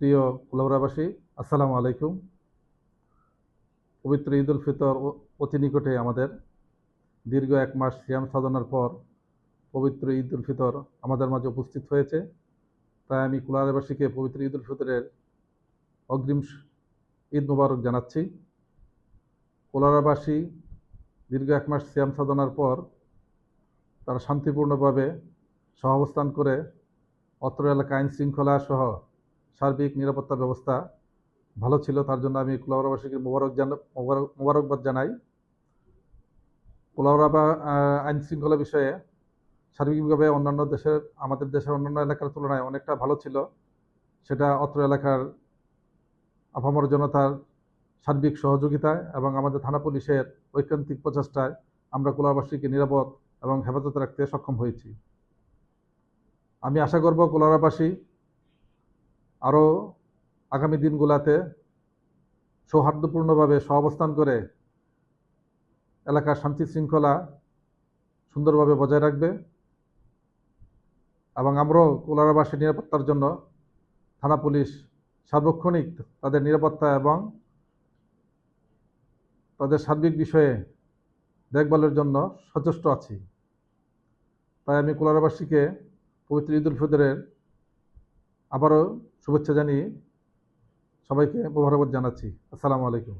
প্রিয় কুলাউড়াবাসী আসসালামু আলাইকুম। পবিত্র ঈদ উল ফিতর অতি নিকটে আমাদের দীর্ঘ এক মাস সিয়াম সাধনার পর পবিত্র ঈদ উল ফিতর আমাদের মাঝে উপস্থিত হয়েছে। তাই আমি কুলাউড়াবাসীকে পবিত্র ঈদ উল ফিতরের অগ্রিম ঈদ মুবারক জানাচ্ছি। কোলারাবাসী দীর্ঘ এক মাস সিয়াম সাধনার পর তারা শান্তিপূর্ণভাবে সহাবস্থান করে অত্র এলাকা আইন শৃঙ্খলা সহ সার্বিক নিরাপত্তা ব্যবস্থা ভালো ছিল তার জন্য আমি কুলাউড়াবাসীকে মোবারক জানা মোবারক মোবারকবাদ জানাই। কুলাউড়া বা আহ, আইন শৃঙ্খলা বিষয়ে সার্বিকভাবে অন্যান্য দেশের আমাদের দেশের অন্যান্য এলাকার তুলনায় অনেকটা ভালো ছিল। সেটা অত্র এলাকার আপামর জনতার সার্বিক সহযোগিতায় এবং আমাদের থানা পুলিশের ঐকান্তিক প্রচেষ্টায় আমরা কুলারবাসীকে নিরাপদ এবং হেফাজতে রাখতে সক্ষম হয়েছি। আমি আশা করব কুলারাবাসী আরও আগামী দিনগুলোতে সৌহার্দ্যপূর্ণভাবে সহাবস্থান করে এলাকার শান্তি শৃঙ্খলা সুন্দরভাবে বজায় রাখবে এবং আমরাও কুলারাবাসীর নিরাপত্তার জন্য থানা পুলিশ সার্বক্ষণিক তাদের নিরাপত্তা এবং তাদের সার্বিক বিষয়ে দেখভালের জন্য সচেষ্ট আছি। তাই আমি কুলারাবাসীকে পবিত্র ঈদ উল ফিতরের আবারও শুভেচ্ছা জানিয়ে সবাইকে মোবারকবাদ জানাচ্ছি। আসসালামু আলাইকুম।